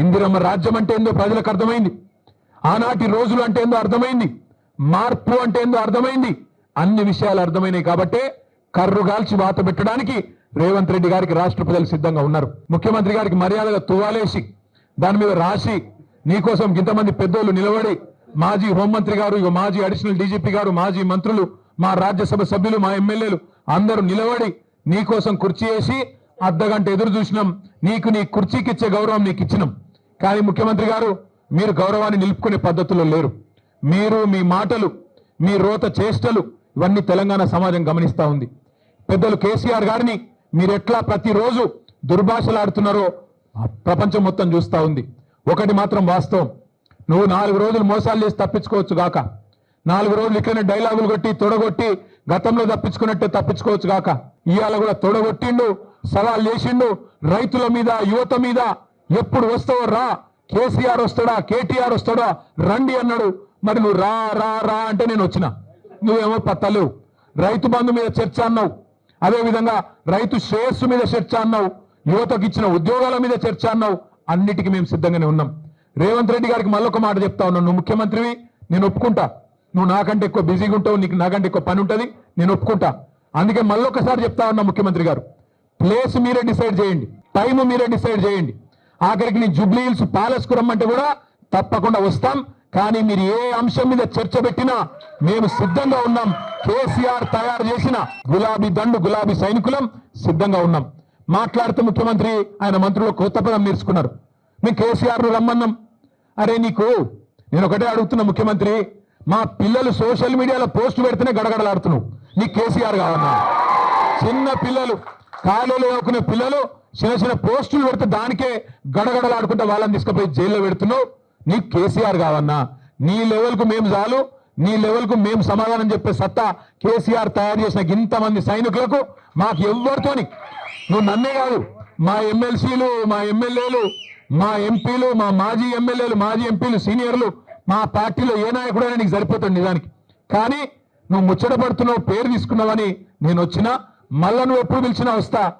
ఇందిరమ్మ రాజ్యం అంటే ఏందో ప్రజలకు అర్థమైంది. ఆనాటి రోజులు అంటే ఏందో అర్థమైంది. మార్పు అంటే ఏందో అర్థమైంది. అన్ని విషయాలు అర్థమైనాయి కాబట్టే కర్రుగాల్చి వాత పెట్టడానికి రేవంత్ రెడ్డి గారికి రాష్ట్ర ప్రజలు సిద్ధంగా ఉన్నారు. ముఖ్యమంత్రి గారికి మర్యాదగా తువాలేసి దాని మీద రాసి నీకోసం ఇంతమంది పెద్దోళ్ళు నిలబడి మాజీ హోంమంత్రి గారు ఇక మాజీ అడిషనల్ డీజీపీ గారు మాజీ మంత్రులు మా రాజ్యసభ సభ్యులు మా ఎమ్మెల్యేలు అందరూ నిలబడి నీకోసం కుర్చీ వేసి అర్ధగంట ఎదురు చూసినాం. నీకు నీ కుర్చీకిచ్చే గౌరవం నీకు ఇచ్చినాం. కానీ ముఖ్యమంత్రి గారు మీరు గౌరవాన్ని నిలుపుకునే పద్ధతిలో లేరు. మీరు మీ మాటలు మీ రోత చేష్టలు ఇవన్నీ తెలంగాణ సమాజం గమనిస్తూ ఉంది. పెద్దలు కేసీఆర్ గారిని మీరు ఎట్లా ప్రతిరోజు దుర్భాషలాడుతున్నారో ప్రపంచం మొత్తం చూస్తా ఉంది. ఒకటి మాత్రం వాస్తవం. నువ్వు నాలుగు రోజులు మోసాలు చేసి తప్పించుకోవచ్చు గాక నాలుగు రోజులు ఇక్కడ డైలాగులు కొట్టి తొడగొట్టి గతంలో తప్పించుకున్నట్టే తప్పించుకోవచ్చు గాక ఇవాళ కూడా తొడగొట్టిండు సవాల్ చేసిండు రైతుల మీద యువత మీద ఎప్పుడు వస్తావో రా. కేసీఆర్ వస్తాడా? కేటీఆర్ వస్తాడా? రండి అన్నాడు. మరి నువ్వు రా రా రా అంటే నేను వచ్చిన. నువ్వేమో పత్తలేవు రైతు బంధు మీద చర్చ అన్నావు. అదేవిధంగా రైతు శ్రేయస్సు మీద చర్చ అన్నావు. యువతకు ఇచ్చిన ఉద్యోగాల మీద చర్చ అన్నావు. అన్నిటికీ మేము సిద్ధంగానే ఉన్నాం. రేవంత్ రెడ్డి గారికి మళ్ళొక మాట చెప్తా ఉన్నాను నువ్వు ముఖ్యమంత్రివి నేను ఒప్పుకుంటా. నువ్వు నాకంటే ఎక్కువ బిజీగా ఉంటావు నీకు నాకంటే ఎక్కువ పని ఉంటుంది నేను ఒప్పుకుంటా. అందుకే మళ్ళొకసారి చెప్తా ఉన్నా ముఖ్యమంత్రి గారు. ప్లేస్ మీరే డిసైడ్ చేయండి. టైం మీరే డిసైడ్ చేయండి. ఆఖరికి నీ జూబ్లీ హిల్స్ ప్యాలెస్కు రమ్మంటే కూడా తప్పకుండా వస్తాం. కానీ మీరు ఏ అంశం మీద చర్చ పెట్టినా మేము సిద్ధంగా ఉన్నాం. కేసీఆర్ తయారు చేసిన గులాబీ దండు గులాబీ సైనికులం సిద్ధంగా ఉన్నాం. మాట్లాడుతూ ముఖ్యమంత్రి ఆయన మంత్రులు కొత్త పదం నేర్చుకున్నారు. మేము కేసీఆర్ రమ్మన్నాం. అరే నీకు నేను ఒకటే అడుగుతున్నా ముఖ్యమంత్రి మా పిల్లలు సోషల్ మీడియాలో పోస్ట్ పెడితేనే గడగడలాడుతున్నావు. నీకు కేసీఆర్ కావాలన్నా చిన్న పిల్లలు కాలేలు చదువుకునే పిల్లలు చిన్న చిన్న పోస్టులు పెడితే దానికే గడగడలాడుకుంటే వాళ్ళని తీసుకుపోయి జైల్లో పెడుతున్నావు. నీకు కేసీఆర్ కావన్నా. నీ లెవెల్కు మేము చాలు. నీ లెవెల్కు మేము సమాధానం చెప్పే సత్తా కేసీఆర్ తయారు చేసిన ఇంతమంది సైనికులకు మాకు ఎవ్వరితోని. నువ్వు నన్నే కాదు. మా ఎమ్మెల్సీలు మా ఎమ్మెల్యేలు మా ఎంపీలు మా మాజీ ఎమ్మెల్యేలు మాజీ ఎంపీలు సీనియర్లు మా పార్టీలో ఏ నాయకుడైనా నీకు సరిపోతాడు నిజానికి. కానీ నువ్వు ముచ్చటపడుతున్నావు పేరు తీసుకున్నావని నేను వచ్చినా మళ్ళా నువ్వు ఎప్పుడు పిలిచినా వస్తా.